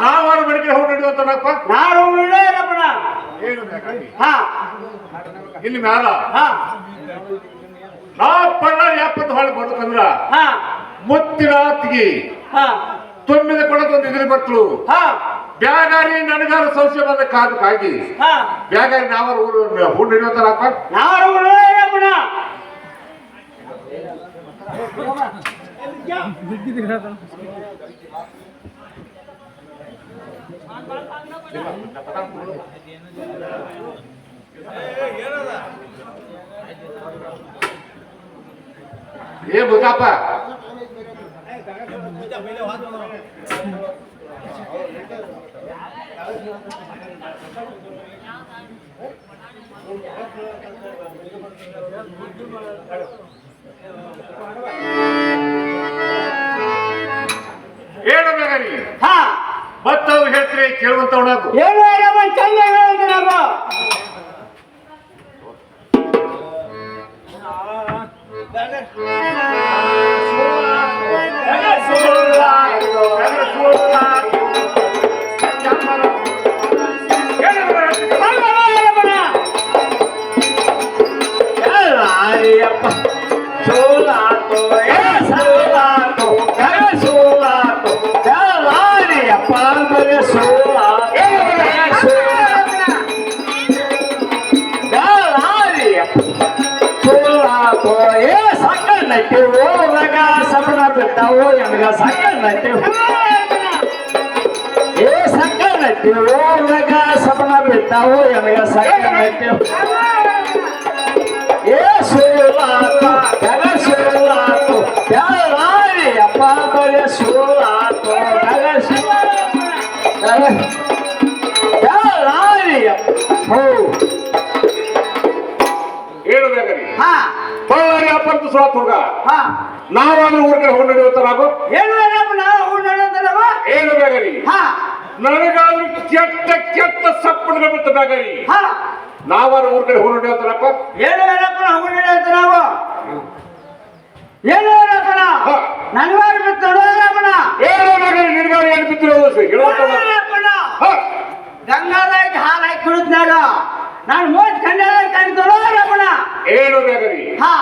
ನಾವಾರು ಮನೆಗೆ ಹೋಗಿ ನಡೆಯುವಂತನಪ್ಪ ನಾನು ಬೇಕಾಗಿ? ಹಾ. ಇಲ್ಲಿ ಮ್ಯಾಲ? ಹಾ. ನಾ ಪಣ್ಣ ಎಪ್ಪತ್ತು ಹಾಳು ಬರ್ತಂದ್ರ ಹಾ. ಮುತ್ತಿನ ಅತ್ತಿಗೆ ಹಾ. ತುಂಬಿದ ಕೊಡದೊಂದು ಇದ್ರಿ ಬರ್ತಳು. ಹಾ. ಬ್ಯಾಗಾರಿ ನನಗಾರ ಸಂಶಯ ಬಂದ ಕಾದಕ್ಕಾಗಿ ಹಾ. ಬ್ಯಾಗಾರಿ ನಾವಾರು ಹೂಡು ನಡೆಯುವಂತನಪ್ಪ ನಾನು? ಇಲ್ಲಪ್ಪಣ ಏ ಬುಗಪ್ಪ ಏನು ಬ್ಯಾಗಾರಿ ಹಾ ಮತ್ತವ್ರು ಹೇಳ್ತೀರಿ ಕೇಳುವಂತವನಾಗು ಚಂದ ನಟ್ಟಿ ಓರಗ ಸಪನ ಬಿದ್ದಾವು ಎನಗ ಸಕ್ಕ ನಟ್ಟಿ ಏ ಸಕ್ಕ ಓ ಓರಗ ಸಪನ ಬಿದ್ದಾವು ಎನಗ ಸಕ್ಕ ನಟ್ಟಿ ಏ ಸೋಲಾತು ಜಗ ಸೋಲಾತು ಜಲಾರಿ ಅಪ್ಪ ಬರೆ ಸೋಲಾತು ಜಗ ಜಲಾರಿ ಅಪ್ಪಂತ ಸುಳತ್ ಹುಡುಗ. ನಾವಾದ್ರೂ ಊರ್ ಕಡೆ ಹೋಗಿ ಹೇಳಮ್ಮ ನಾವು? ಏನು ಬೇಗರಿ ನನಗಾದ್ರೂ ಕೆಟ್ಟ ಕೆಟ್ಟ ಸಪ್ಪಣಗಳು ಬಿತ್ತು ಬೇಗರಿ ನಾವಾದ್ರೂ ಊರ್ ಕಡೆ ಹೋಗಿ ನಡೆಯುವಂತನಪ್ಪ ಏನು ಹೇಳಪ್ಪ ನಾವು ನಡೆಯುತ್ತ ನಾವು? ಏನು ಹೇಳಪ್ಪಣ ಹಾ. ನನಗಾರು ಬಿಟ್ಟು ನೋಡಪ್ಪಣ ಏನು ಬ್ಯಾಗಾರಿ? ನಿನಗಾರು ಏನು ಬಿತ್ತಿರೋದು ಹೇಳುವಂತ ಹೇಳಪ್ಪಣ ಹಾ. ಗಂಗಾದಾಗಿ ಹಾಲು ಹಾಕಿ ಕುಡಿದ್ನಾಗ ನಾನು. ಮೋದಿ ಕಂಡ ಕಾಣ್ತು ನೋಡಪ್ಪಣ ಏನು ಬೇಗರಿ ಹಾ.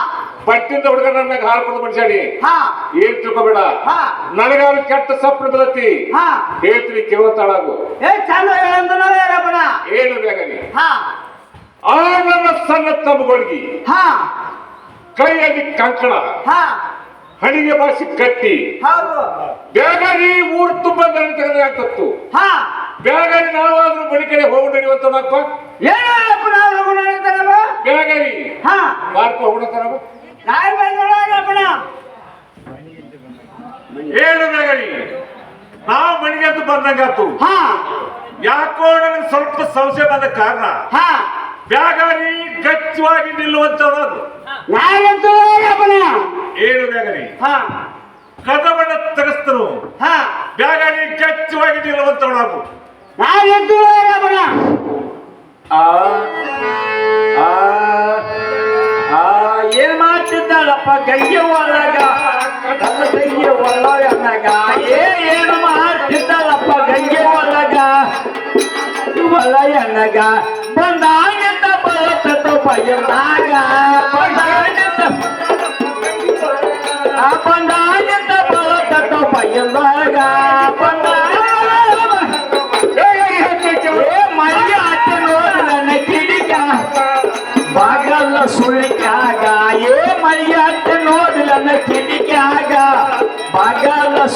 ಪಟ್ಟಿಂದ ಹುಡುಗನ ಮ್ಯಾಗ ಹಾರ್ಕೊಂಡು ಮನುಷ್ಯನಿ ಹಾ. ಏನ್ ತಿಳ್ಕೊಬೇಡ. ಹಾ. ನನಗಾದ್ರೂ ಕೆಟ್ಟ ಸಪ್ನ ಬದತಿ ಹಾ. ಹೇಳ್ತೀನಿ ಕೇಳುವಂತಾಳಾಗು ಏ ಚಂದ ಏನು ಬೇಕಾಗಿ ಹಾ. ಆ ನನ್ನ ಸಣ್ಣ ತಮ್ಮಗಳಿಗೆ ಹಾ. ಕೈಯಲ್ಲಿ ಕಂಕಣ ಹಾ. ಹಣಿಗೆ ಬಾಸಿ ಕಟ್ಟಿ. ಬೇಗ ನೀ ಊರು ತುಂಬ ದನ ತೆಗೆದಾಗ್ತತ್ತು ಹಾ. ಬ್ಯಾಗಾರಿ ನಾವಾದ್ರೂ ಬಳಿ ಕಡೆ ಹೋಗಿ ನಡೆಯುವಂತನಪ್ಪ ಏನು ಹೇಳಪ್ಪ ನಾವು ಲಗು ನೋಡ್ತಾರವ ಬ್ಯಾಗಾರಿ ಹಾ. ಮಾರ್ಕ ಹೋಗ್ತಾರವ ಏಳು ಬ್ಯಾಗಾರಿ ನಾವು ಮನೆಗೆ ಅಂತ ಬಂದಂಗಾತು. ಹಾ. ಯಾಕೋ ನನಗೆ ಸ್ವಲ್ಪ ಸಂಶಯ ಬಂದ ಕಾರಣ. ಹಾ. ಬ್ಯಾಗಾರಿ ಗಚ್ಚವಾಗಿ ನಿಲ್ಲುವಂತವನು ಏಳು ಬ್ಯಾಗಾರಿ ಹಾ. ಕದವನ್ನ ತೆಗೆಸ್ತನು. ಹಾ. ಬ್ಯಾಗಾರಿ ಗಚ್ಚವಾಗಿ ನೋಡಪ್ಪಣ ಆ ಆ ಮಾಡ್ತಿದ್ದಾಳಪ್ಪ ಗಯ್ಯ ಒಳಗ ನನ್ನ ಗಯ್ಯ ಒಳಗ ಏ, ಏನು ಮಾಡ್ತಿದ್ದಾಳಪ್ಪ ಗಯ್ಯ ಇವಲ್ಲ ಒಳಯನಗ ಬಂದಾಗಿಂದ ಬಲತ್ತ ಬಯಲಾಗ ಬಂದಾಗಿಂದ ಬಂದಾಗಿಂದ ಬರುತ್ತ ಬಯಲಾಗ ಬಂದಾಗ ಮೈಗೆ ಆಟ ನೋಡು ನನ್ನ ಕಿಡಿಗ. ಬಾಗಲ್ಲ ಸುಳಿಕ್ಯಾಗ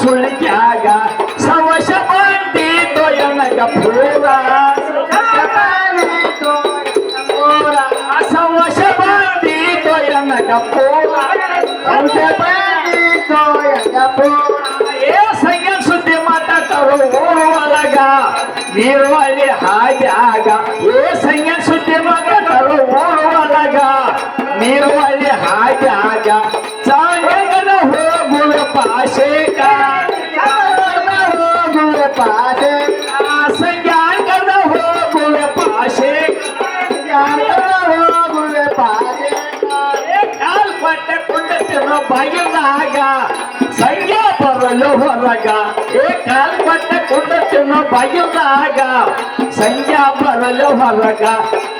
ಸುಳಿಕ್ಯಾಗ ಸವಶ ಬಂದಿದ್ದು ಎನಗ ಪೂರ. ಸವಶ ಮಾಡಿ ಎನಗ ಪೂರ. ಏ ಸಂಗ ಸುದ್ದಿ ಮಾತಾಡ್ತಾರೋ ಒಳಗ ನೀರು ಅಲ್ಲಿ ಹಾಗ್ಯಾಗ ಏ ಸಂಗ ಬಯಲಾಗ ಸಂಗ್ಯಾ ಬರಲು ಹೊರಗ ಏ ಕಾಲ್ ಪಟ್ಟ ಕುಂಡತಿರೋ ಬಯಲಾಗ ಸಂಜೆ ಬರಲು ಹೊರಗ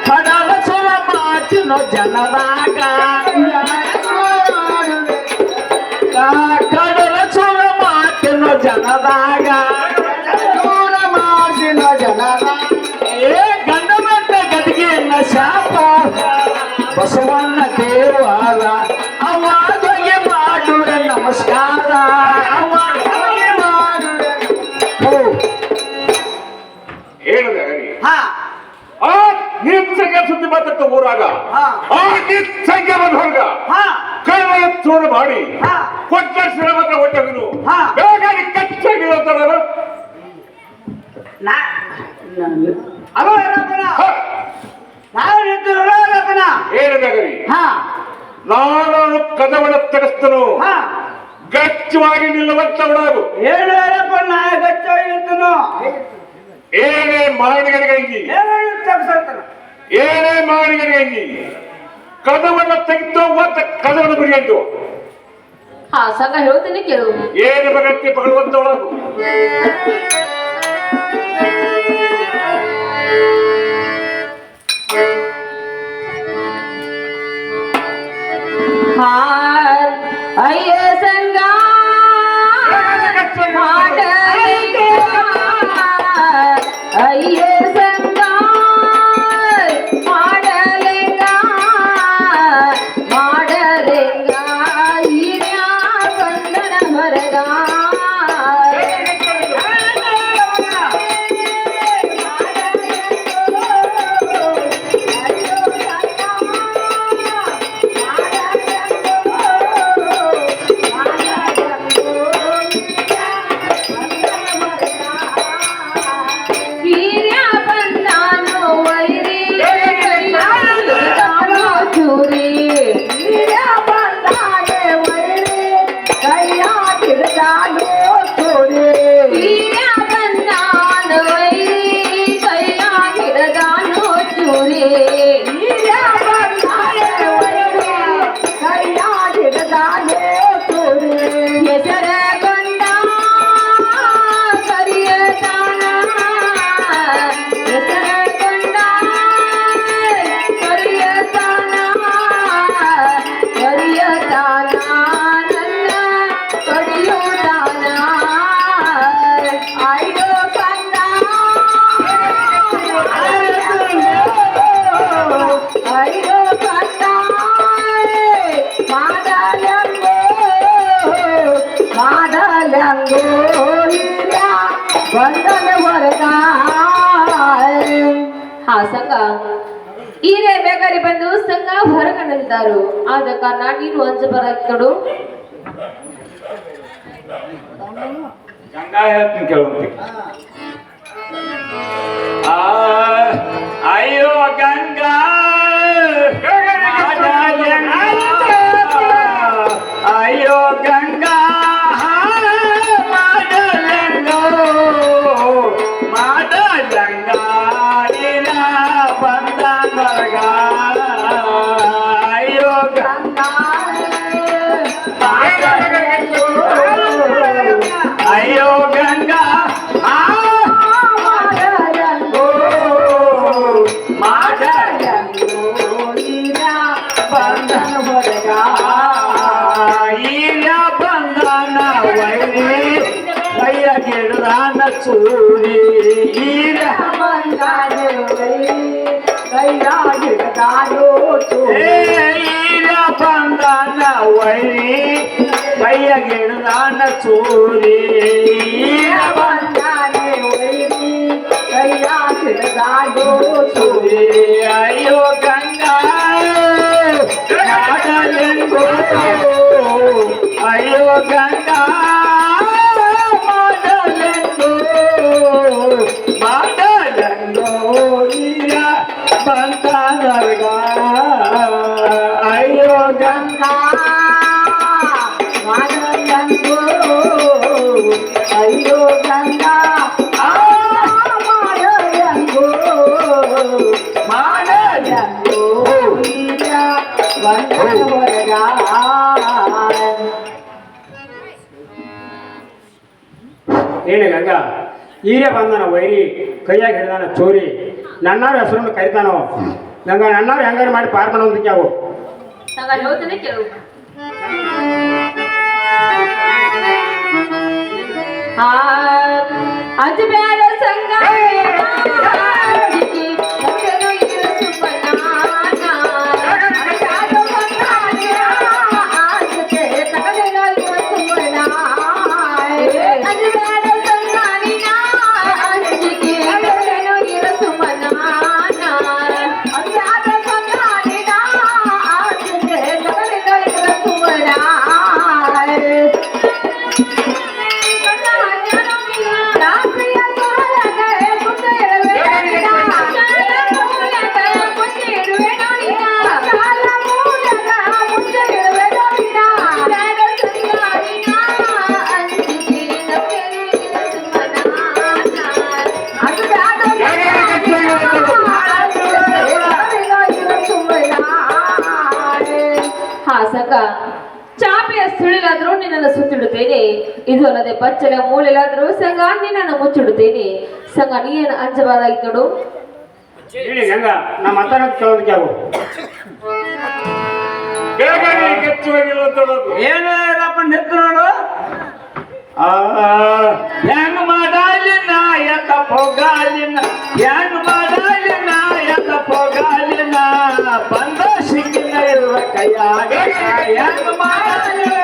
ಕಡಲ ಸುರ ಮಾತಿನ ಜನರಾಗ ಸುದ್ದಿ ಮಾತಾಡ್ತ ಊರಾಗ ಹಾ. ಆ ನಿತ್ಸಂಗ ಬಂದ ಹೊರಗ. ಹಾ. ಕೈಗಳ ಚೋರ ಮಾಡಿ. ಕೊಟ್ಟ ಶ್ರೀಮಂತ ಕಚ್ಚಾಗಿರೋ ನಾ ಅಲೋ ನಾವು ನಾನು ತಡಸ್ತನು ಹಾ. ಗಚ್ಚವಾಗಿ ನಿಲ್ಲುವಂತವನಾಗು ಏನು ರಪ್ಪನ ಗಚ್ಚವಾಗಿ ಇರ್ತನು ಏನೇ ಮಾಡಿಗನಿಗಂಗಿ ಏನು ಏನೇ ಮಾಡಿಗನಿಗಂಗಿ ಕದವನ್ನ ತೆಗೆದು ಅಂತ ಕದವನ ಗುರಿಯಂತು ಹಾ ಸಂಘ ಹೇಳ್ತೀನಿ ಕೇಳು. ಏನು ಬಗತ್ತೆ ಪಗಡುವಂತವಳಾಗು ಹಾ ಅಯ್ಯ ಸಂಘ ಬೇಕಾರಿ ಬಂದು ಸಂಘ ಹೊರಗಣಿದ್ದಾರೆ ಆದ ಕಾರಣ ನೀನು ಅಂಜ ಬರೋಡು ಗಂಗಾ ಹೇಳ್ತೀನಿ ಕೇಳುವಂತೆ ಆ, ಅಯ್ಯೋ ಗಂಗಾ ಅಯ್ಯೋ ಗಂಗಾ ಮಾಡಲಂಗೋ ಮಾಡಲಂಗ ಇಲ್ಲ ಬಂದ पुराण चोरी पंदान वळी भैय गिणदान चोरी चोरी अयो गंगा अयो गंगा ಮಾಡಲೆಂಗೋ ಈಗ ಬಂತ ಹೊರಗ ಹೇಳಿ ಗಂಗಾ ಈರೇ ಬಂದನ ವೈರಿ ಕೈಯಾಗ ಹಿಡ್ದಾನ ಚೋರಿ ನನ್ನಾರ ಹೆಸರನ್ನು ಕರಿತಾನೋ ನಂಗ ನನ್ನಾರು ಹೆಂಗಾರು ಮಾಡಿ ಪಾರ್ ಮಾಡೋದಕ್ಕೆ ಅವು ಸಂಗ ಹೇಳ್ತೇನೆ ಕೇಳು ಆ ಅಜ್ಬೇಡ ಸಂಗ ಹಾ ಸಂಗ ಚಾಪೆಯ ಸುಳಿಲಾದರೂ ನಿನ್ನನ್ನು ಸುತ್ತಿಡುತ್ತೇನೆ. ಇದು ಅಲ್ಲದೆ ಬಚ್ಚಲ ಮೂಲೆಲಾದರೂ ಸಂಗ ನಿನ್ನನ್ನು ಮುಚ್ಚಿಡುತ್ತೇನೆ. ಸಂಗ ನೀನು ಅಂಜಬಾರಾಗಿತ್ತು ನೋಡು. ಹೇಳಿ ಹೆಂಗ ನಾ ಮಾತಾಡೋದು ಕೇಳೋದಕ್ಕೆ ಹೇಳೋದು ಏನಪ್ಪ ನಿಂತು ನೋಡು? ಆ ಹೆಂಗ್ ಮಾಡಾಲಿನ ಎತ್ತ ಪೊಗಾಲಿನ ಹೆಂಗ್ ಮಾಡಾಲಿನ Ya ya ya ke mana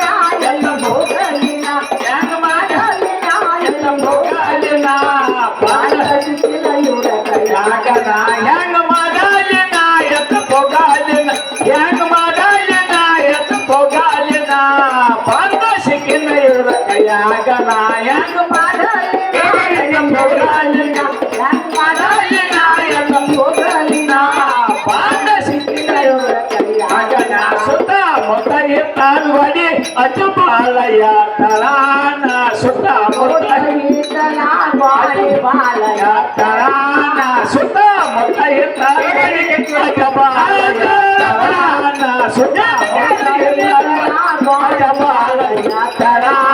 Balaiah தலானா சுத்தா பாலையா தலானா சுத்தா சுத்தா தலானா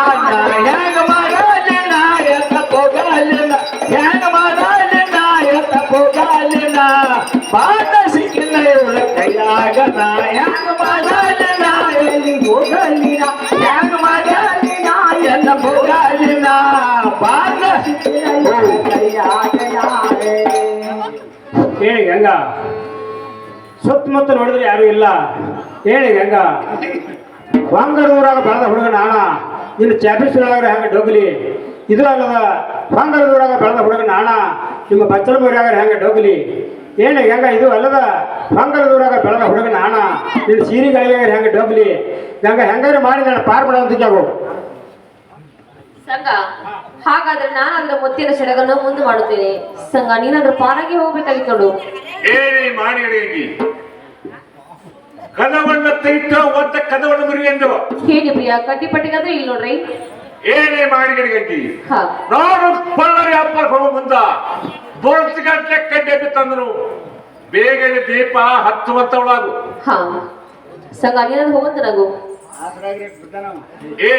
ಹೇಳಿ ಹೆಂಗ ಸುತ್ತಮುತ್ತ ನೋಡಿದ್ರೆ ಯಾರು ಇಲ್ಲ. ಹೇಳಿ ಹೆಂಗ ಬಂಗಾರ ಊರಾಗ ಬೆಳೆದ ಹುಡುಗ ನಾಣ ಇನ್ನು ಚಾಪಿಸ್ಗಳಾಗ್ರೆ ಹೆಂಗ ಡೋಗ್ಲಿ? ಇದು ಅಲ್ಲದ ಬಂಗಾರ ಊರಾಗ ಬೆಳೆದ ಹುಡುಗ ನಾಣ ನಿಮ್ಮ ಬಚ್ಚಲ ಊರಾಗ ಹೆಂಗ ಡೋಗ್ಲಿ? ಹೇಳಿ ಹೆಂಗ ಇದು ಅಲ್ಲದ ಬಂಗಾರ ಊರಾಗ ಬೆಳೆದ ಹುಡುಗ ನಾಣ ನಿನ್ನ ಸೀರೆಗಳಿಗೆ ಹೆಂಗ ಡೋಗ್ಲಿ? ಹೆಂಗ ಹೆಂಗಾರು ಮಾಡಿ ನಾನು ಪಾರ್ ಮಾಡೋದಕ್ಕೆ ಸಂಗ ಹಾಗಾದ್ರೆ ನಾನು ಅದರ ಮುತ್ತಿನ ಸೆಡಗನ್ನು ಮುಂದೆ ಮಾಡುತ್ತೇನೆ. ಸಂಘ ನೀನಾದ್ರೂ ಪಾರಾಗಿ ಹೋಗ್ಬೇಕಾಗಿತ್ತು ನೋಡು ಏನೇ ಕದವನ್ನ ತೆಗಿತ ಒದ್ದ ಮುರಿ ಎಂದು. ಹೇಳಿ ಪ್ರಿಯ ಕಟ್ಟಿಪಟ್ಟಿಗಾದ್ರೆ ಇಲ್ಲಿ ನೋಡ್ರಿ. ಏನೇ ಮಾಡಿಗಳಿಗೆ ಹಾ. ನಾನು ಬಳ್ಳಾರಿ ಹಬ್ಬ ಹೋಗೋ ಮುಂದ ಬೊಳಸ್ ಗಂಟೆ ಕಡ್ಡೆ ತಂದ್ರು. ಬೇಗನೆ ದೀಪ ಹತ್ತುವಂತವಳಾಗು. ಹಾ. ಸಂಗ ನೀನಾದ್ರೂ ಹೋಗಂತ ನಗು ಏನ್